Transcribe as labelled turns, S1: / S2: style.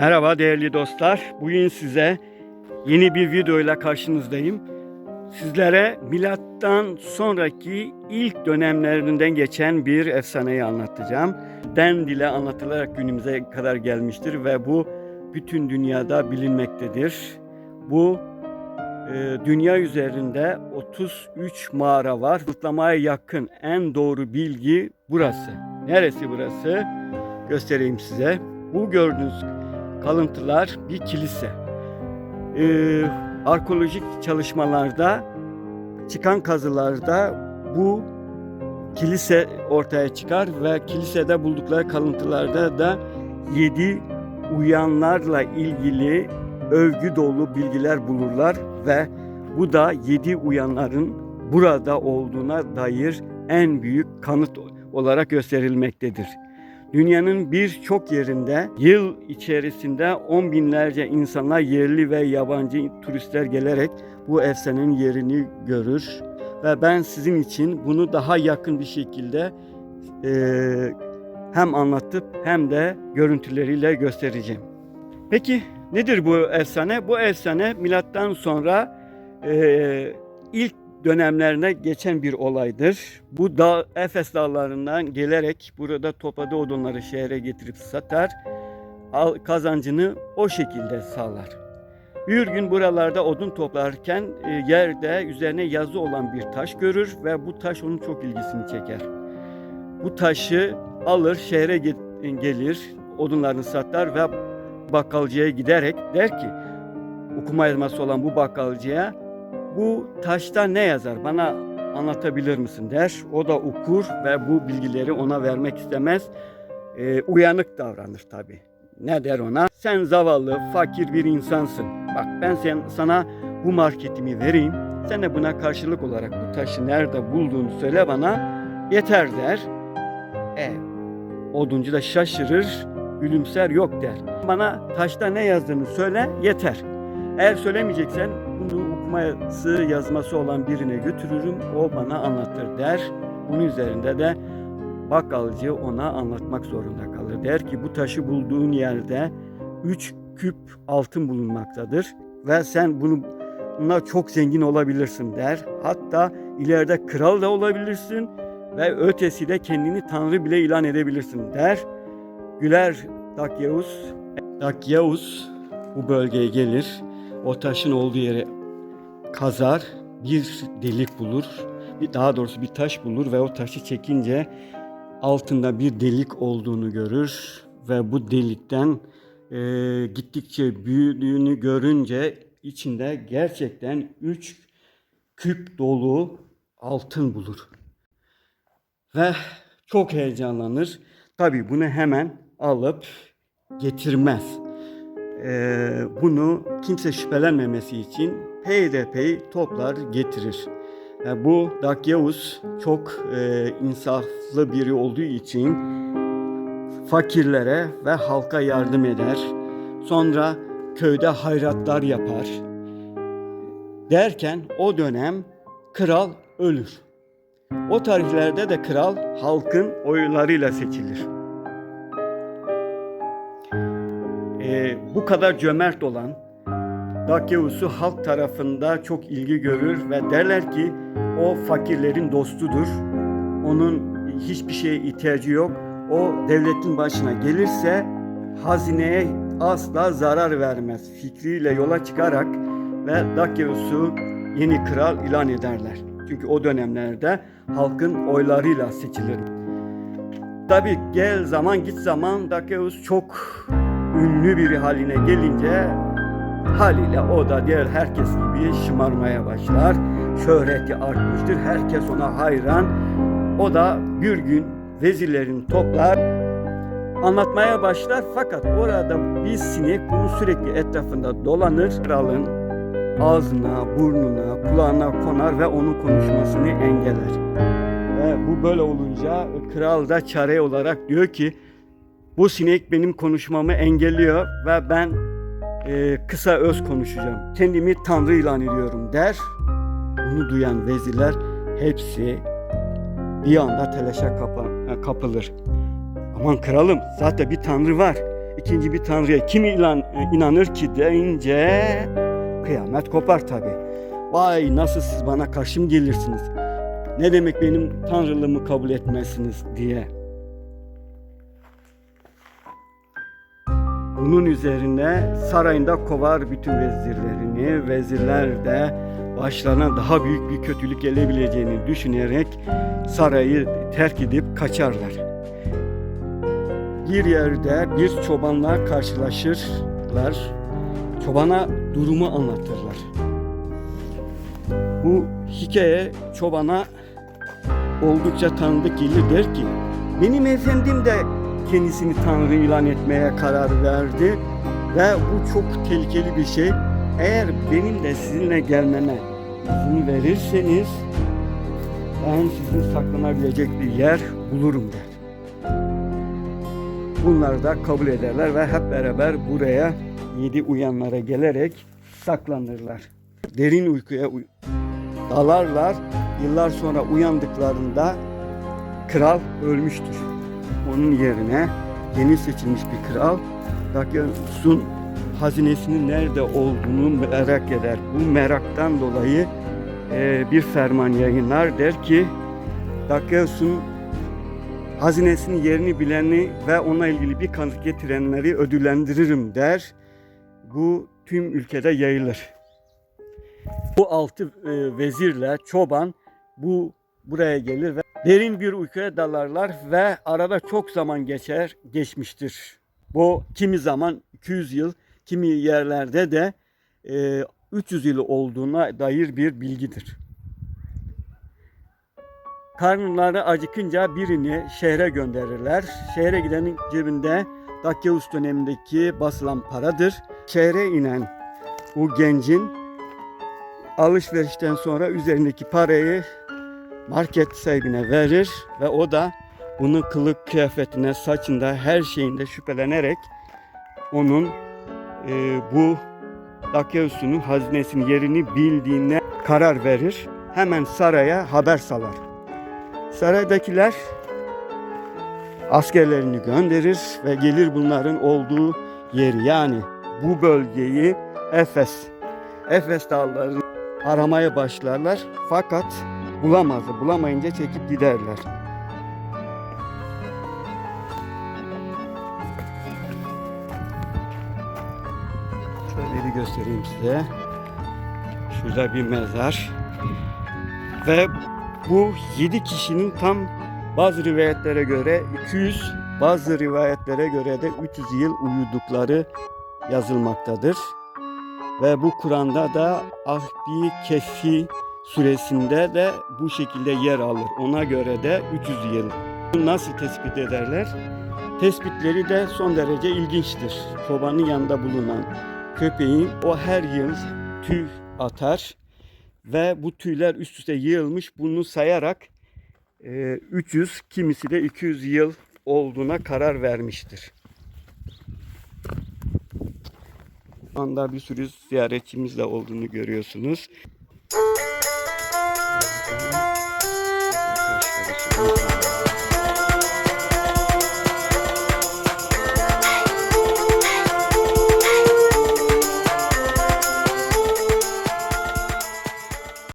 S1: Merhaba değerli dostlar. Bugün size yeni bir videoyla karşınızdayım. Sizlere milattan sonraki ilk dönemlerinden geçen bir efsaneyi anlatacağım. Den dile anlatılarak günümüze kadar gelmiştir ve bu bütün dünyada bilinmektedir. Bu e, dünya üzerinde 33 mağara var. Zıtlamaya yakın en doğru bilgi burası. Neresi burası? Göstereyim size. Bu gördüğünüz kalıntılar bir kilise. Ee, arkeolojik çalışmalarda çıkan kazılarda bu kilise ortaya çıkar ve kilisede buldukları kalıntılarda da yedi uyanlarla ilgili övgü dolu bilgiler bulurlar ve bu da yedi uyanların burada olduğuna dair en büyük kanıt olarak gösterilmektedir. Dünyanın birçok yerinde yıl içerisinde on binlerce insanlar yerli ve yabancı turistler gelerek bu efsanenin yerini görür. Ve ben sizin için bunu daha yakın bir şekilde eee, hem anlatıp hem de görüntüleriyle göstereceğim. Peki nedir bu efsane? Bu efsane milattan sonra eee, ilk dönemlerine geçen bir olaydır. Bu dağ, Efes dağlarından gelerek burada topladığı odunları şehre getirip satar, kazancını o şekilde sağlar. Bir gün buralarda odun toplarken e, yerde üzerine yazı olan bir taş görür ve bu taş onun çok ilgisini çeker. Bu taşı alır şehre ge- gelir, odunlarını satar ve bakkalcıya giderek der ki okuma yazması olan bu bakkalcıya bu taşta ne yazar bana anlatabilir misin der. O da okur ve bu bilgileri ona vermek istemez. Ee, uyanık davranır tabi. Ne der ona? Sen zavallı, fakir bir insansın. Bak ben sen, sana bu marketimi vereyim. Sen de buna karşılık olarak bu taşı nerede bulduğunu söyle bana. Yeter der. E, oduncu da şaşırır, gülümser yok der. Bana taşta ne yazdığını söyle yeter. Eğer söylemeyeceksen bunu okuması yazması olan birine götürürüm. O bana anlatır der. Bunun üzerinde de bakkalcı ona anlatmak zorunda kalır. Der ki bu taşı bulduğun yerde 3 küp altın bulunmaktadır ve sen bunu bununla çok zengin olabilirsin der. Hatta ileride kral da olabilirsin ve ötesi de kendini tanrı bile ilan edebilirsin der. Güler Dakyeus. Dakyeus bu bölgeye gelir. O taşın olduğu yere kazar, bir delik bulur. Daha doğrusu bir taş bulur ve o taşı çekince altında bir delik olduğunu görür ve bu delikten e, gittikçe büyüdüğünü görünce içinde gerçekten üç küp dolu altın bulur. Ve çok heyecanlanır. Tabii bunu hemen alıp getirmez. Ee, bunu kimse şüphelenmemesi için peyderpey toplar getirir. Ve bu Dakyeus çok e, insaflı biri olduğu için fakirlere ve halka yardım eder. Sonra köyde hayratlar yapar. Derken o dönem kral ölür. O tarihlerde de kral halkın oylarıyla seçilir. Ee, bu kadar cömert olan Dakyeus'u halk tarafında çok ilgi görür ve derler ki o fakirlerin dostudur. Onun hiçbir şeye ihtiyacı yok. O devletin başına gelirse hazineye asla zarar vermez fikriyle yola çıkarak ve Dakyeus'u yeni kral ilan ederler. Çünkü o dönemlerde halkın oylarıyla seçilir. Tabi gel zaman git zaman Dakyeus çok ünlü biri haline gelince haliyle o da diğer herkes gibi şımarmaya başlar. Şöhreti artmıştır. Herkes ona hayran. O da bir gün vezirlerini toplar anlatmaya başlar fakat orada bir sinek bunun sürekli etrafında dolanır. Kralın ağzına, burnuna, kulağına konar ve onun konuşmasını engeller. Ve bu böyle olunca kral da çare olarak diyor ki bu sinek benim konuşmamı engelliyor ve ben e, kısa öz konuşacağım. Kendimi tanrı ilan ediyorum der. Bunu duyan vezirler hepsi bir anda telaşa kapa- kapılır. Aman kralım zaten bir tanrı var. ikinci bir tanrıya kim ilan, inanır ki deyince kıyamet kopar tabi. Vay nasıl siz bana karşı mı gelirsiniz? Ne demek benim tanrılığımı kabul etmezsiniz diye. Bunun üzerine sarayında kovar bütün vezirlerini. Vezirler de başlarına daha büyük bir kötülük gelebileceğini düşünerek sarayı terk edip kaçarlar. Bir yerde bir çobanla karşılaşırlar. Çobana durumu anlatırlar. Bu hikaye çobana oldukça tanıdık gelir der ki benim efendim de kendisini Tanrı ilan etmeye karar verdi ve bu çok tehlikeli bir şey. Eğer benim de sizinle gelmeme izin verirseniz ben sizin saklanabilecek bir yer bulurum der. Bunlar da kabul ederler ve hep beraber buraya yedi uyanlara gelerek saklanırlar. Derin uykuya uy- dalarlar. Yıllar sonra uyandıklarında kral ölmüştür. Onun yerine yeni seçilmiş bir kral Dakios'un hazinesinin nerede olduğunu merak eder. Bu meraktan dolayı e, bir ferman yayınlar der ki Dakios'un hazinesinin yerini bileni ve ona ilgili bir kanıt getirenleri ödüllendiririm der. Bu tüm ülkede yayılır. Bu altı e, vezirle çoban bu buraya gelir ve derin bir uykuya dalarlar ve arada çok zaman geçer geçmiştir. Bu kimi zaman 200 yıl, kimi yerlerde de e, 300 yıl olduğuna dair bir bilgidir. Karnları acıkınca birini şehre gönderirler. Şehre gidenin cebinde Dakius dönemindeki basılan paradır. Şehre inen bu gencin alışverişten sonra üzerindeki parayı market sahibine verir ve o da bunun kılık kıyafetine, saçında, her şeyinde şüphelenerek onun e, bu Dakios'un hazinesinin yerini bildiğine karar verir. Hemen saraya haber salar. Saraydakiler askerlerini gönderir ve gelir bunların olduğu yeri yani bu bölgeyi Efes, Efes dağlarını aramaya başlarlar fakat bulamazlar. Bulamayınca çekip giderler. Şöyle bir göstereyim size. Şurada bir mezar. Ve bu yedi kişinin tam bazı rivayetlere göre 200, bazı rivayetlere göre de 300 yıl uyudukları yazılmaktadır. Ve bu Kur'an'da da Ahdi Kefi suresinde de bu şekilde yer alır. Ona göre de 300 yıl. Nasıl tespit ederler? Tespitleri de son derece ilginçtir. Çobanın yanında bulunan köpeğin o her yıl tüy atar ve bu tüyler üst üste yığılmış. Bunu sayarak e, 300 kimisi de 200 yıl olduğuna karar vermiştir. Şu anda bir sürü ziyaretçimiz de olduğunu görüyorsunuz. Arkadaşlar